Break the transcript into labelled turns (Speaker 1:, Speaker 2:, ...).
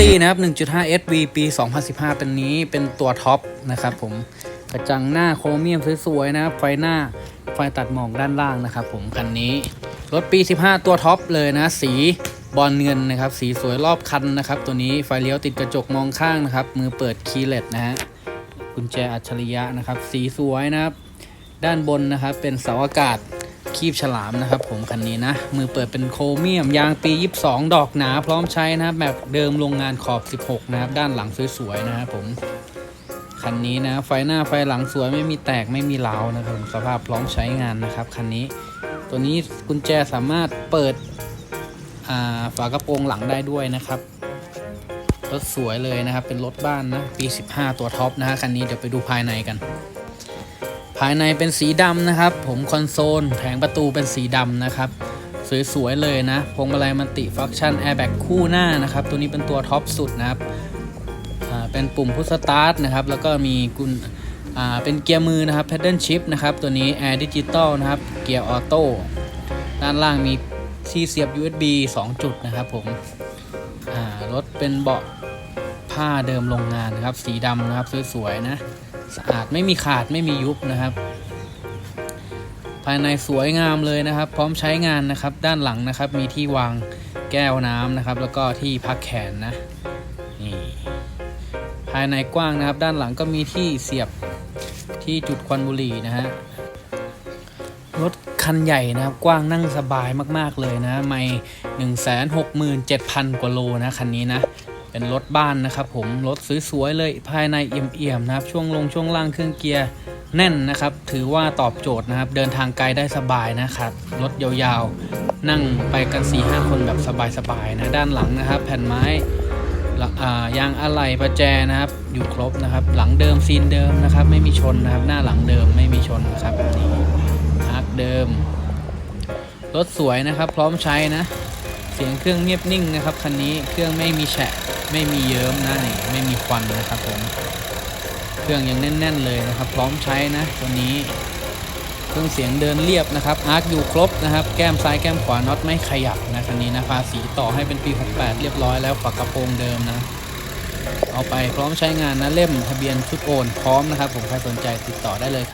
Speaker 1: นะครับ 1.5 SV ปี 2015 เป็นนี้เป็นตัวท็อปนะครับผมกระจังหน้าโครเมียมสวยๆนะครับ ไฟหน้าไฟตัดหมอกด้านล่างนะครับผมคันนี้ รถปี 15 ตัวท็อปเลยนะ สีบอลเงินนะครับ สีสวยรอบคันนะครับ ตัวนี้ไฟเลี้ยวติดกระจกมองข้างนะครับ มือเปิดคีย์เลสนะฮะกุญแจอัจฉริยะนะครับ สีสวยนะครับ ด้านบนนะครับเป็นเสาอากาศ คีบฉลามนะครับผมคันนี้นะ มือเปิดเป็นโครเมียม ยางปี 22 ดอกหนา พร้อมใช้นะครับแบบเดิมโรงงานขอบ 16 นะครับ ด้านหลังสวยๆนะครับผมคันนี้นะไฟหน้าไฟหลังสวยไม่มีแตกไม่มีเล้าวนะครับสภาพพร้อมใช้งานนะครับคันนี้ ตัวนี้กุญแจสามารถเปิดฝากระโปรงหลังได้ด้วยนะครับรถสวยเลยนะครับเป็นรถบ้านนะปี 15 ตัวท็อปนะฮะคันนี้เดี๋ยวไปดูภายในกัน ภายในเป็นสีดำนะครับ ผมคอนโซลแผงประตูเป็นสีดำนะครับ สวยๆเลยนะพวงมาลัยมัลติฟังก์ชันแอร์แบ็กคู่หน้านะครับ ตัวนี้เป็นตัวท็อปสุดนะครับเป็นปุ่มพุชสตาร์ทนะครับ แล้วก็มีกุญเป็นเกียร์มือนะครับ Paddle Shift นะครับ ตัวนี้แอร์ดิจิตอลนะครับ เกียร์ออโต้ด้านล่างมีที่เสียบ USB 2 จุดนะครับผมรถเป็นเบาะผ้าเดิมโรงงานนะครับ สีดำนะครับ สวยๆนะ สะอาดไม่มีขาดไม่มียุบนะครับ ภายในสวยงามเลยนะครับ พร้อมใช้งานนะครับ ด้านหลังนะครับ มีที่วางแก้วน้ำนะครับ แล้วก็ที่พักแขนนะนี่ภายในกว้างนะครับ ด้านหลังก็มีที่เสียบที่จุดควันบุหรี่นะฮะรถคันใหญ่นะครับ กว้างนั่งสบายมาก ๆ เลยนะ ไม่หนึ่งแสนหกหมื่นเจ็ดพันกว่าโลนะ คันนี้นะ เป็นรถบ้านนะครับผมรถสวยๆเลยภายในเอี่ยมๆนะครับ ช่วงลงช่วงล่างเครื่องเกียร์แน่นนะครับ ถือว่าตอบโจทย์นะครับ เดินทางไกลได้สบายนะครับรถยาวๆ นั่งไปกัน4ีหคนแบบสบายๆนะด้านหลังนะครับ แผ่นไม้ยางอะไหล่ประแจนะครับ อยู่ครบนะครับ หลังเดิมซีนเดิมนะครับ ไม่มีชนนะครับ หน้าหลังเดิมไม่มีชนนะครับนี่อาร์คเดิมรถสวยนะครับ พร้อมใช้นะ เสียงเครื่องเงียบนิ่งนะครับคันนี้เครื่องไม่มีแฉะ ไม่มีเยิ้มนะนี่ไม่มีควันนะครับผมเครื่องยังแน่น ๆ เลยนะครับ พร้อมใช้นะตัวนี้ เครื่องเสียงเดินเรียบนะครับอาร์คอยู่ครบนะครับ แก้มซ้ายแก้มขวาน็อตไม่ขยับนะคันนี้นะภาษีต่อให้เป็นปี 68 เรียบร้อยแล้วฝากระโปรงเดิมนะ เอาไปพร้อมใช้งานนะเล่มทะเบียนชุดโอนพร้อมนะครับ ผมใครสนใจติดต่อได้เลยครับ